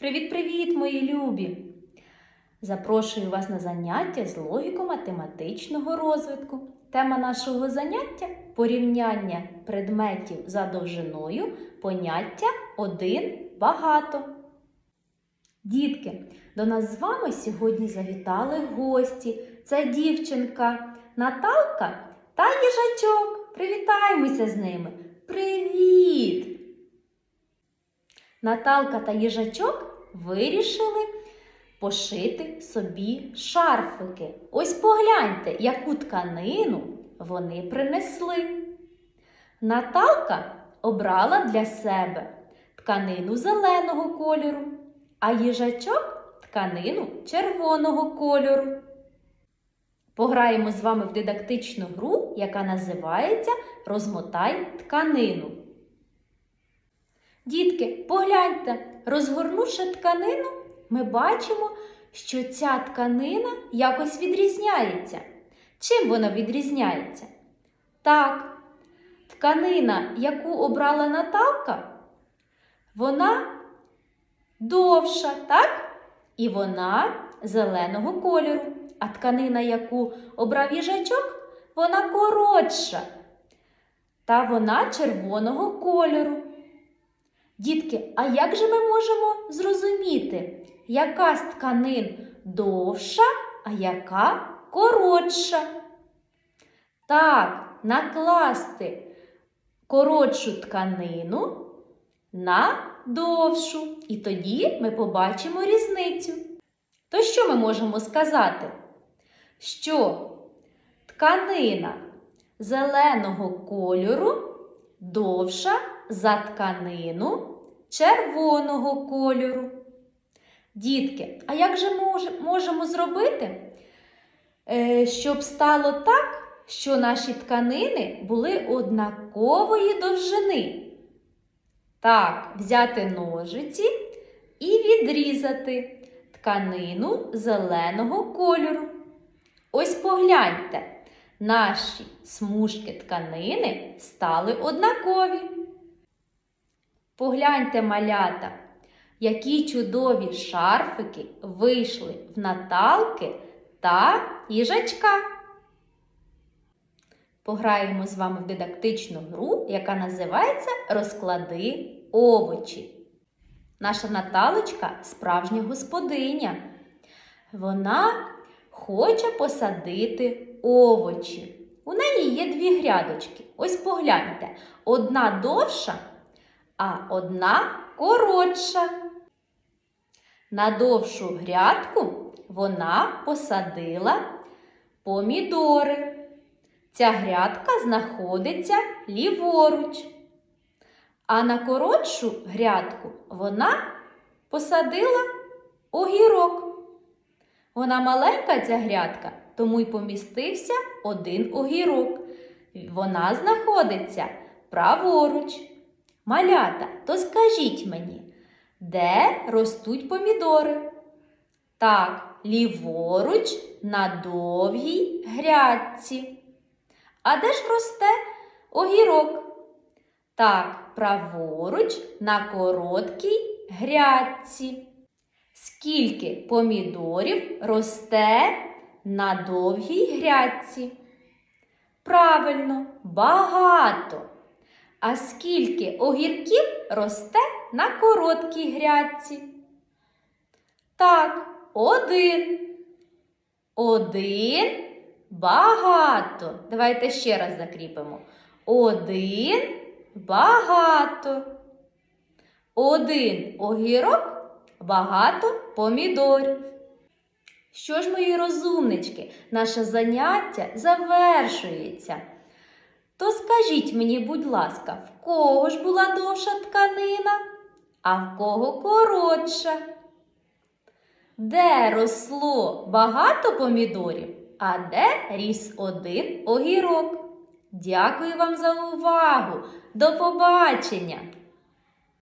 Привіт-привіт, мої любі! Запрошую вас на заняття з логіко-математичного розвитку. Тема нашого заняття порівняння предметів за довжиною, поняття один багато. Дітки, до нас з вами сьогодні завітали гості. Це дівчинка Наталка та їжачок. Привітаємося з ними. Привіт! Наталка та їжачок вирішили пошити собі шарфики. Ось погляньте, яку тканину вони принесли. Наталка обрала для себе тканину зеленого кольору, а їжачок тканину червоного кольору. Пограємо з вами в дидактичну гру, яка називається Розмотай тканину. Дітки, погляньте, розгорнувши тканину, ми бачимо, що ця тканина якось відрізняється. Чим вона відрізняється? Так, тканина, яку обрала Наталка, вона довша, так? І вона зеленого кольору. А тканина, яку обрав їжачок, вона коротша. Та вона червоного кольору. Дітки, а як же ми можемо зрозуміти, яка з тканин довша, а яка коротша? Так, накласти коротшу тканину на довшу. І тоді ми побачимо різницю. То що ми можемо сказати? Що тканина зеленого кольору довша за тканину червоного кольору. Дітки, а як же мож, можемо зробити, е, щоб стало так, що наші тканини були однакової довжини? Так, взяти ножиці і відрізати тканину зеленого кольору. Ось погляньте, наші смужки тканини стали однакові. Погляньте, малята, які чудові шарфики вийшли в Наталки та їжачка. Пограємо з вами в дидактичну гру, яка називається Розклади овочі. Наша Наталочка справжня господиня. Вона хоче посадити овочі. У неї є дві грядочки. Ось погляньте, одна довша, а одна коротша. На довшу грядку вона посадила помідори. Ця грядка знаходиться ліворуч. А на коротшу грядку вона посадила огірок. Вона маленька ця грядка, тому й помістився один огірок. Вона знаходиться праворуч. Малята, то скажіть мені, де ростуть помідори? Так, ліворуч на довгій грядці. А де ж росте огірок? Так, праворуч на короткій грядці. Скільки помідорів росте на довгій грядці? Правильно, багато. А скільки огірків росте на короткій грядці? Так, один. Один багато. Давайте ще раз закріпимо. Один багато. Один огірок багато помідорів. Що ж, мої розумнички, наше заняття завершується. То скажіть мені, будь ласка, в кого ж була довша тканина, а в кого коротша? Де росло багато помідорів, а де ріс один огірок? Дякую вам за увагу! До побачення!